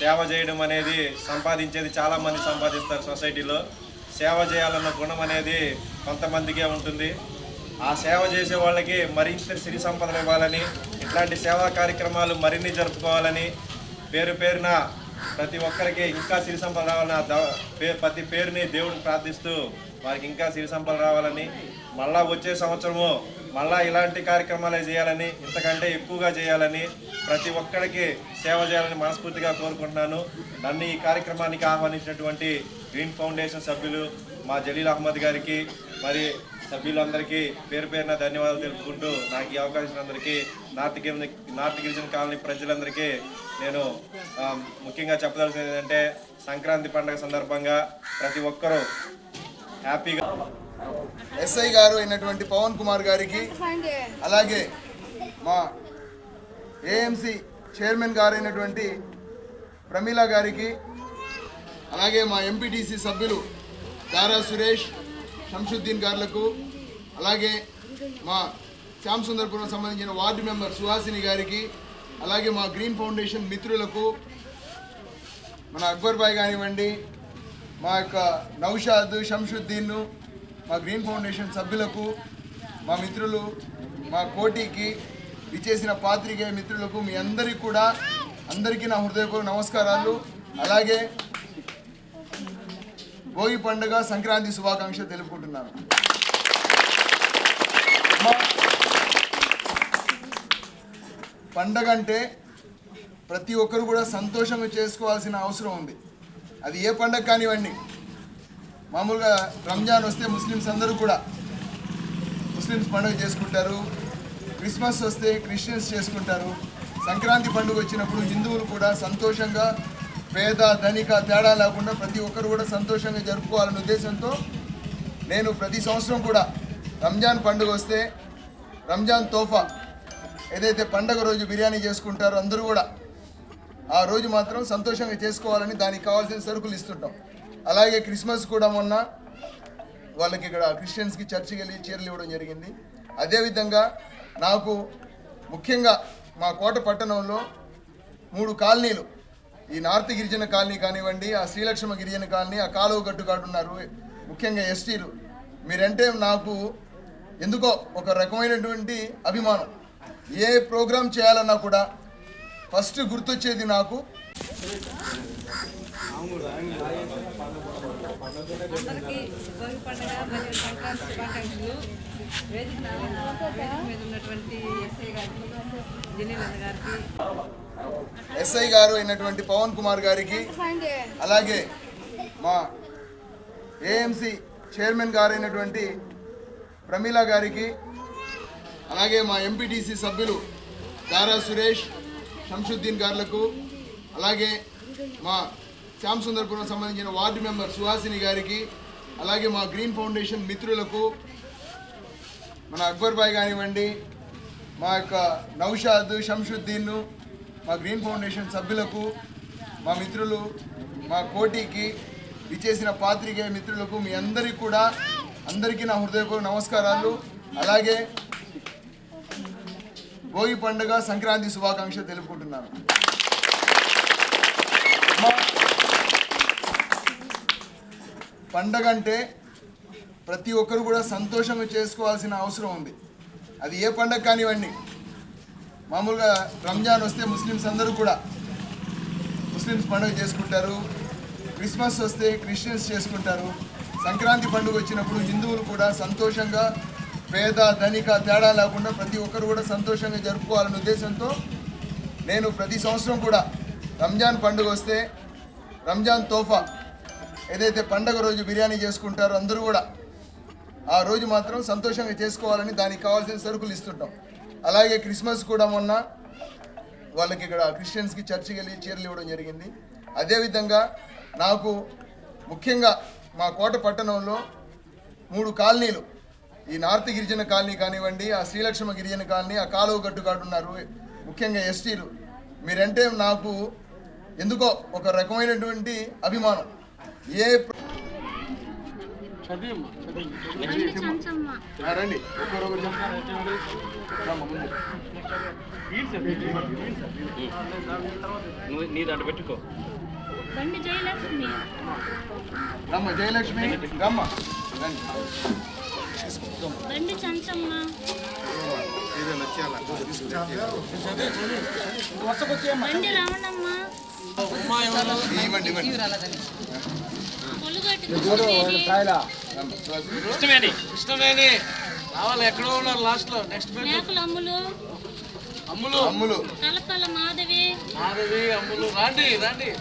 సేవ చేయడం అనేది సంపాదించేది చాలామంది సంపాదిస్తారు సొసైటీలో. సేవ చేయాలన్న గుణం అనేది కొంతమందికే ఉంటుంది. ఆ సేవ చేసే వాళ్ళకి మరింత సిరి సంపదలు ఇవ్వాలని ఇట్లాంటి సేవా కార్యక్రమాలు మరిన్ని జరుపుకోవాలని పేరు పేరున ప్రతి ఒక్కరికి ఇంకా సిరి సంపద రావాలని పే- ప్రతి పేరుని దేవుడిని ప్రార్థిస్తూ వారికి ఇంకా సిరి సంపద రావాలని మళ్ళా వచ్చే సంవత్సరము మళ్ళా ఇలాంటి కార్యక్రమాలే చేయాలని ఇంతకంటే ఎక్కువగా చేయాలని ప్రతి ఒక్కరికి సేవ చేయాలని మనస్ఫూర్తిగా కోరుకుంటున్నాను. నన్ను ఈ కార్యక్రమానికి ఆహ్వానించినటువంటి గ్రీన్ ఫౌండేషన్ సభ్యులు మా జలీల్ అహ్మద్ గారికి మరి సభ్యులందరికీ పేరు పేరున ధన్యవాదాలు తెలుపుకుంటూ నాకు ఈ అవకాశం అందరికీ నార్త్ గిరిజన నార్త్ గిరిజన కాలనీ ప్రజలందరికీ నేను ముఖ్యంగా చెప్పదలసింది ఏంటంటే సంక్రాంతి పండుగ సందర్భంగా ప్రతి ఒక్కరూ హ్యాపీగా ఎస్ఐ గారు అయినటువంటి పవన్ కుమార్ గారికి అలాగే మా ఏఎంసి చైర్మన్ గారు అయినటువంటి ప్రమీల గారికి అలాగే మా ఎంపీటీసీ సభ్యులు దారా సురేష్ షంషుద్దీన్ గారులకు అలాగే మా శ్యామ్ సుందర్పురం సంబంధించిన వార్డు మెంబర్ సుహాసిని గారికి అలాగే మా గ్రీన్ ఫౌండేషన్ మిత్రులకు మన అక్బర్ బాయ్ కానివ్వండి మా యొక్క నౌషాద్ శంషుద్దీన్ మా గ్రీన్ ఫౌండేషన్ సభ్యులకు మా మిత్రులు మా కోటికి విచ్చేసిన పాత్రికేయ మిత్రులకు మీ అందరికీ కూడా అందరికీ నా హృదయపూర్వక నమస్కారాలు. అలాగే భోగి పండుగ సంక్రాంతి శుభాకాంక్షలు తెలుపుకుంటున్నాను. పండగ అంటే ప్రతి ఒక్కరు కూడా సంతోషంగా చేసుకోవాల్సిన అవసరం ఉంది. అది ఏ పండగ కానివ్వండి. మామూలుగా రంజాన్ వస్తే ముస్లిమ్స్ అందరూ కూడా ముస్లిమ్స్ పండుగ చేసుకుంటారు. క్రిస్మస్ వస్తే క్రిస్టియన్స్ చేసుకుంటారు. సంక్రాంతి పండుగ వచ్చినప్పుడు హిందువులు కూడా సంతోషంగా పేద ధనిక తేడా లేకుండా ప్రతి ఒక్కరు కూడా సంతోషంగా జరుపుకోవాలనే ఉద్దేశంతో నేను ప్రతి సంవత్సరం కూడా రంజాన్ పండుగ వస్తే రంజాన్ తోఫా ఏదైతే పండగ రోజు బిర్యానీ చేసుకుంటారో అందరూ కూడా ఆ రోజు మాత్రం సంతోషంగా చేసుకోవాలని దానికి కావాల్సిన సరుకులు ఇస్తుంటాం. అలాగే క్రిస్మస్ కూడా మొన్న వాళ్ళకి ఇక్కడ క్రిస్టియన్స్కి చర్చికి వెళ్ళి చీరలు ఇవ్వడం జరిగింది. అదేవిధంగా నాకు ముఖ్యంగా మా కోట పట్టణంలో మూడు కాలనీలు ఈ నార్త్ గిరిజన కాలనీ కానివ్వండి ఆ శ్రీలక్ష్మ గిరిజన కాలనీ ఆ కాలువ గట్టుకాడు ఉన్నారు ముఖ్యంగా ఎస్టీలు. మీరంటే నాకు ఎందుకో ఒక రకమైనటువంటి అభిమానం. ఏ ప్రోగ్రాం చేయాలన్నా కూడా ఫస్ట్ గుర్తొచ్చేది నాకు అందరికీ భోగి పండుగ మరియు సంక్రాంతి శుభాకాంక్షలు. వేదిక వేదిక మీద ఉన్నటువంటి ఎస్ఐ గారికి గారికి. ఎస్ఐ గారు అయినటువంటి పవన్ కుమార్ గారికి అలాగే మా ఏఎంసి చైర్మన్ గారు అయినటువంటి ప్రమీల గారికి అలాగే మా ఎంపీటీసీ సభ్యులు దారా సురేష్ షంషుద్దీన్ గారులకు అలాగే మా శ్యామ్ సుందర్పురం సంబంధించిన వార్డు మెంబర్ సుహాసిని గారికి అలాగే మా గ్రీన్ ఫౌండేషన్ మిత్రులకు మన అక్బర్ బాయ్ కానివ్వండి మా యొక్క నౌషాద్ శంషుద్దీన్ మా గ్రీన్ ఫౌండేషన్ సభ్యులకు మా మిత్రులు మా కోటికి విచ్చేసిన పాత్రికేయ మిత్రులకు మీ అందరికీ కూడా అందరికీ నా హృదయపూర్వక నమస్కారాలు. అలాగే భోగి పండుగ సంక్రాంతి శుభాకాంక్షలు తెలుపుకుంటున్నాను. పండగ అంటే ప్రతి ఒక్కరు కూడా సంతోషంగా చేసుకోవాల్సిన అవసరం ఉంది. అది ఏ పండగ కానివ్వండి మామూలుగా రంజాన్ వస్తే ముస్లిమ్స్ అందరూ కూడా ముస్లిమ్స్ పండుగ చేసుకుంటారు. క్రిస్మస్ వస్తే క్రిస్టియన్స్ చేసుకుంటారు. సంక్రాంతి పండుగ వచ్చినప్పుడు హిందువులు కూడా సంతోషంగా పేద ధనిక తేడా లేకుండా ప్రతి ఒక్కరు కూడా సంతోషంగా జరుపుకోవాలనే ఉద్దేశంతో నేను ప్రతి సంవత్సరం కూడా రంజాన్ పండుగ వస్తే రంజాన్ తోఫా ఏదైతే పండగ రోజు బిర్యానీ చేసుకుంటారో అందరూ కూడా ఆ రోజు మాత్రం సంతోషంగా చేసుకోవాలని దానికి కావాల్సిన సరుకులు ఇస్తుంటాం. అలాగే క్రిస్మస్ కూడా మొన్న వాళ్ళకి ఇక్కడ క్రిస్టియన్స్కి చర్చికి వెళ్ళి చీరలు ఇవ్వడం జరిగింది. అదేవిధంగా నాకు ముఖ్యంగా మా కోట పట్టణంలో మూడు కాలనీలు. ఈ నార్త్ గిరిజన కాలనీ కానివ్వండి ఆ శ్రీలక్ష్మ గిరిజన కాలనీ ఆ కాలువ గట్టుకాడు ఉన్నారు ముఖ్యంగా ఎస్టీలు. మీరంటే నాకు ఎందుకో ఒక రకమైనటువంటి అభిమానం. ఏ రండి నీ దాంట్లో పెట్టుకో. బండి జయలక్ష్మి. రమ్మ జయలక్ష్మి. రమ్మ. రండి. బండి చంచమ్మ. బండి రమణమ్మ ఇవ్వండి ఇవ్వండి పొలుగట్టి కృష్ణవేణి కృష్ణవేణి. రావాలి ఎక్కడో ఉన్నారు లాస్ట్లో నెక్స్ట్ మేకల అమ్ములు. అమ్ములు. అమ్ములు. తలపల మాధవి. మాధవి అమ్ములు. రండి రండి.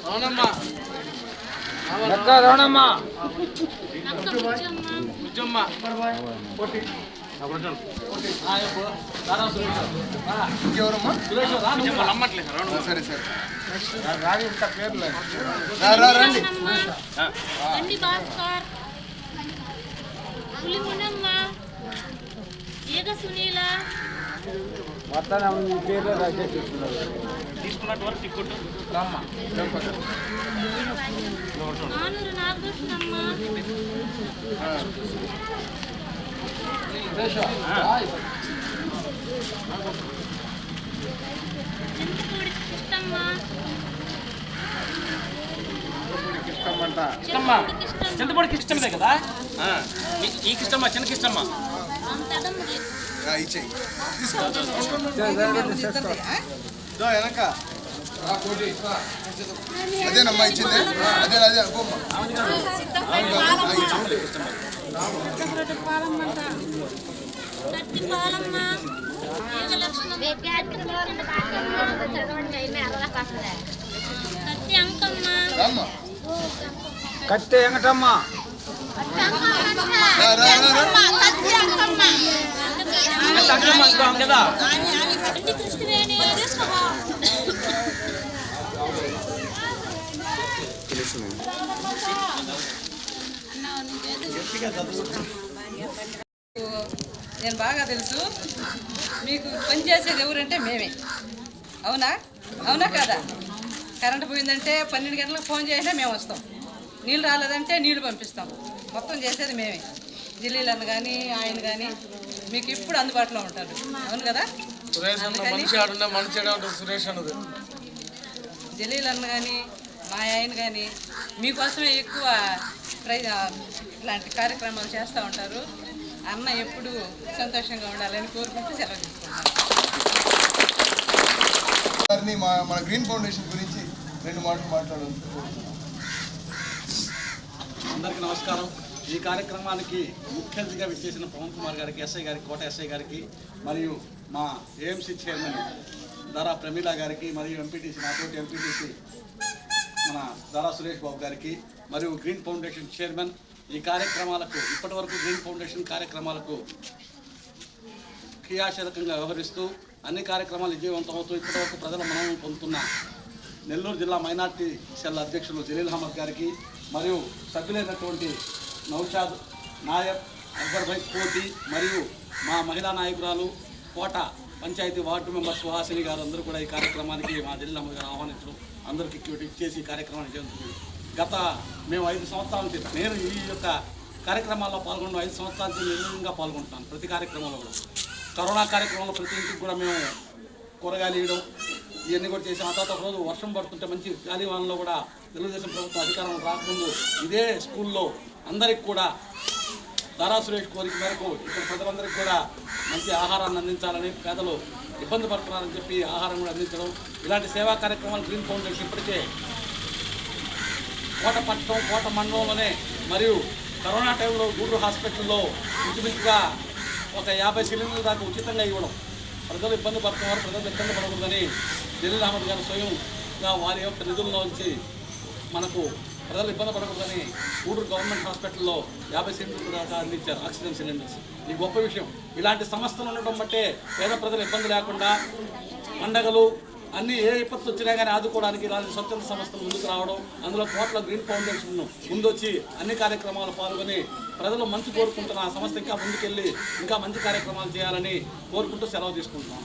రవణమ్మ. నక్క బుజ్జమ్మ ఆ, సరే సరే రా, రా, రండి. రవణమ్మ బండి భాస్కర్ మునమ్మ ఈగ సునీల తీసుకున్నట్టు వరకు టిక్కొట్టు నానూరు నాగకృష్ణమ్మ. చింతపూడి కృష్ణమ్మ. చింతపూడి కృష్ణమ్మ చింతపొడికి ఇష్టమే కదా? ఆ, ఈ- ఈ కిష్టమ్మ చిన్న కిష్టమ్మ వెనక. అదేనమ్మా ఇచ్చింది? అదే అదే కట్టె వెంకటమ్మ కదా. నేను బాగా తెలుసు. మీకు పని చేసేది ఎవరంటే మేమే. అవునా? అవునా కదా? కరెంట్ పోయిందంటే పన్నెండు గంటలకు ఫోన్ చేసినా మేము వస్తాం. నీళ్ళు రాలేదంటే నీళ్ళు పంపిస్తాం. మొత్తం చేసేది మేమే. ఢిల్లీలను కానీ ఆయన కానీ మీకు ఇప్పుడు అందుబాటులో ఉంటారు. అవును కదా? సురేష్ అన్న మనిషి ఆడున్నా మనిషి సురేష్ అన్నది? జలీలన్న కానీ మా ఆయన కానీ మీకోసమే ఎక్కువ ప్రై ఇలాంటి కార్యక్రమాలు చేస్తూ ఉంటారు. అన్న ఎప్పుడు సంతోషంగా ఉండాలని కోరుకుంటూ సెలవు తీసుకుంటాను గారిని మా మన గ్రీన్ ఫౌండేషన్ గురించి రెండు మాటలు మాట్లాడాలి. అందరికీ నమస్కారం. ఈ కార్యక్రమానికి ముఖ్య అతిథిగా విచ్చేసిన పవన్ కుమార్ గారికి ఎస్ఐ గారికి కోట ఎస్ఐ గారికి మరియు మా ఏఎంసీ చైర్మన్ దారా ప్రమీల గారికి మరియు ఎంపీటీసీ నాతోటి ఎంపీటీసీ మన దారా సురేష్ బాబు గారికి మరియు గ్రీన్ ఫౌండేషన్ చైర్మన్ ఈ కార్యక్రమాలకు ఇప్పటివరకు గ్రీన్ ఫౌండేషన్ కార్యక్రమాలకు క్రియాశీలకంగా వ్యవహరిస్తూ అన్ని కార్యక్రమాలు విజయవంతమవుతూ ఇప్పటివరకు ప్రజల మనం పొందుతున్న నెల్లూరు జిల్లా మైనార్టీ సెల్ అధ్యక్షులు జలీల్ అహ్మద్ గారికి మరియు సభ్యులైనటువంటి నౌషాద్ నాయక్ అక్బర్భై కోటి మరియు మా మహిళా నాయకురాలు కోట పంచాయతీ వార్డు మెంబర్ సుహాసిని గారు అందరూ కూడా ఈ కార్యక్రమానికి మా జలీల్ అహ్మద్ గారు ఆహ్వానించడం అందరికీ ఇచ్చి- ఇచ్చేసి ఈ కార్యక్రమాన్ని చేస్తుంది గత మేము ఐదు సంవత్సరాల నుంచి నేను ఈ యొక్క కార్యక్రమాల్లో పాల్గొన్న ఐదు సంవత్సరాల నుంచి నిర్ణయంగా పాల్గొంటున్నాను ప్రతి కార్యక్రమంలో కూడా. కరోనా కార్యక్రమంలో ప్రతి ఇంటికి కూడా మేము కూరగాయలు ఇవ్వడం ఇవన్నీ కూడా చేసాం. ఆ తర్వాత రోజు వర్షం పడుతుంటే మంచి గాలివానంలో కూడా తెలుగుదేశం ప్రభుత్వం అధికారం రాకముందు ఇదే స్కూల్లో అందరికి కూడా దారా సురేష్ కోరిక మేరకు ఇక్కడ ప్రజలందరికీ కూడా మంచి ఆహారాన్ని అందించాలని పేదలు ఇబ్బంది పడుతున్నారని చెప్పి ఆహారం కూడా అందించడం ఇలాంటి సేవా కార్యక్రమాలు గ్రీన్ ఫౌండేషన్ ఇప్పటికే కోట పట్టణం కోట మండలంలోనే మరియు కరోనా టైంలో గూడూరు హాస్పిటల్లో ఇంచుమించుగా ఒక యాభై సిలిండర్ల దాకా ఉచితంగా ఇవ్వడం. ప్రజలు ఇబ్బంది పడుతున్నారు ప్రజలు ఇబ్బంది పడకూడదని జలీల్ అహ్మద్ గారు స్వయంగా వారి యొక్క నిధుల్లో నుంచి మనకు ప్రజలు ఇబ్బంది పడకూడదని గూడూరు గవర్నమెంట్ హాస్పిటల్లో యాభై సిలిండర్ల దాకా అందించారు ఆక్సిజన్ సిలిండర్స్. ఈ గొప్ప విషయం. ఇలాంటి సంస్థలు ఉండటం బట్టే పేద ప్రజలు ఇబ్బంది లేకుండా పండగలు అన్ని ఏ విపత్తు వచ్చినా కానీ ఆదుకోవడానికి ఇలాంటి స్వచ్ఛంద సంస్థలు ముందుకు రావడం అందులో కోట్ల గ్రీన్ ఫౌండేషన్ ముందొచ్చి అన్ని కార్యక్రమాలు పాల్గొని ప్రజలు మంచి కోరుకుంటున్న ఆ సంస్థ ఇంకా ముందుకెళ్ళి ఇంకా మంచి కార్యక్రమాలు చేయాలని కోరుకుంటూ సెలవు తీసుకుంటున్నాం.